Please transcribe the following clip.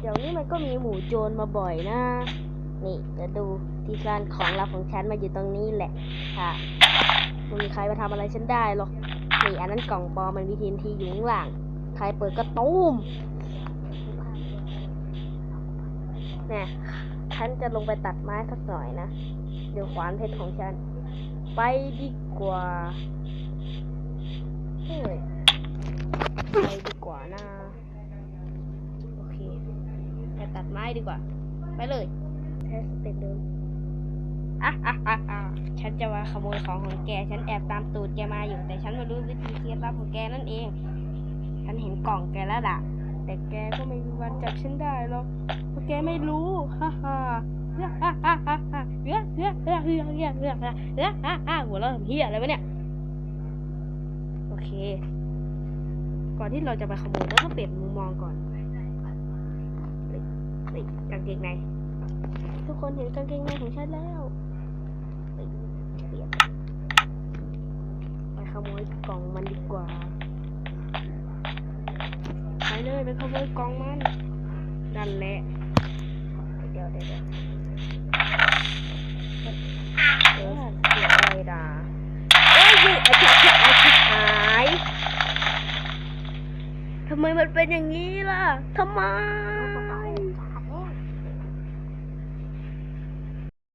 เดี๋ยวนี้มันก็มีหมู่โจรมาบ่อยนะ นี่จะดูที่ร้านของลับของฉันมาอยู่ตรงนี้แหละค่ะไม่มีใครมาทำอะไรฉันได้หรอก นี่อันนั้นกล่องปอมมันมีทีนทีอยู่ข้างหลัง ใครเปิดก็ตูมเนี่ยฉันจะลงไปตัดไม้สักหน่อยนะ เดี๋ยวขวานเพชรของฉัน ไปดีกว่า เฮ้ย ไม้ดีกว่า ไปเลยแทสเป็นเดิมอะอะอะอะฉันจะมาขโมยของของแก ฉันแอบตามตูดแกมาอยู่ แต่ฉันไม่รู้วิธีเคลียร์ลับของแกนั่นเอง ฉันเห็นกล่องแกแล้วล่ะ แต่แกก็ไม่มีวันจับฉันได้หรอก เพราะแกไม่รู้ ฮ่าฮ่าเฮ้ยฮ่าฮ่าฮ่าฮ่าเฮ้ยเฮ้ยเฮ้ยเฮ้ยเฮ้ยเฮ้ยเฮ้ยฮ่าฮ่าหัวเราะเฮียอะเฮ่ะเฮ่าเฮ่ย โอเฮ่าเฮ่อนที่เราเฮ่ปเฮ่ยเราต้องเปเฮ่ยนมุมมองก่อน เฮ้ยกางเกงในทุกคนเห็นกางเกงในของฉันแล้วเฮ้ยเปลี่ยนไปขโมยกล่องมันดีกว่าไปเลยไปขโมยกล่องมันนั่นแหละเดี๋ยวเดี๋ยวเดี๋ยวเออเสียอะไรด่าเอ้ยไอ้ฉะแฉะไอ้ชิบหายทำไมมันเป็นอย่างนี้ล่ะทำไม